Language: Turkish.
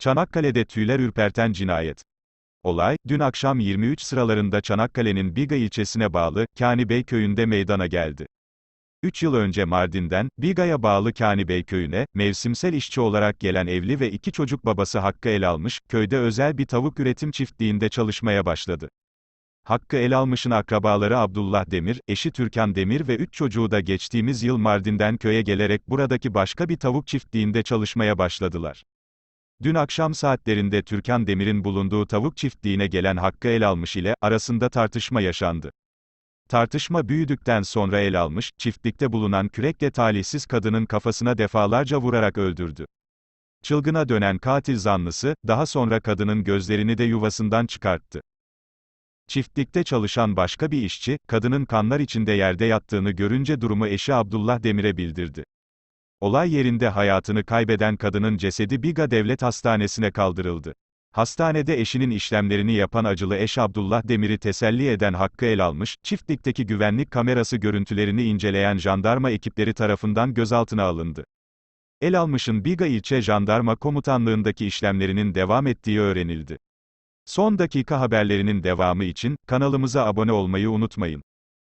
Çanakkale'de tüyler ürperten cinayet. Olay, dün akşam 23 sıralarında Çanakkale'nin Biga ilçesine bağlı, Kani Bey köyünde meydana geldi. 3 yıl önce Mardin'den, Biga'ya bağlı Kani Bey köyüne, mevsimsel işçi olarak gelen evli ve iki çocuk babası Hakkı Elalmış, köyde özel bir tavuk üretim çiftliğinde çalışmaya başladı. Hakkı Elalmış'ın akrabaları Abdullah Demir, eşi Türkan Demir ve üç çocuğu da geçtiğimiz yıl Mardin'den köye gelerek buradaki başka bir tavuk çiftliğinde çalışmaya başladılar. Dün akşam saatlerinde Türkan Demir'in bulunduğu tavuk çiftliğine gelen Hakkı Elalmış ile arasında tartışma yaşandı. Tartışma büyüdükten sonra el almış, çiftlikte bulunan kürekle talihsiz kadının kafasına defalarca vurarak öldürdü. Çılgına dönen katil zanlısı, daha sonra kadının gözlerini de yuvasından çıkarttı. Çiftlikte çalışan başka bir işçi, kadının kanlar içinde yerde yattığını görünce durumu eşi Abdullah Demir'e bildirdi. Olay yerinde hayatını kaybeden kadının cesedi Biga Devlet Hastanesi'ne kaldırıldı. Hastanede eşinin işlemlerini yapan acılı eş Abdullah Demir'i teselli eden Hakkı el almış, çiftlikteki güvenlik kamerası görüntülerini inceleyen jandarma ekipleri tarafından gözaltına alındı. El almışın Biga ilçe jandarma komutanlığındaki işlemlerinin devam ettiği öğrenildi. Son dakika haberlerinin devamı için, kanalımıza abone olmayı unutmayın.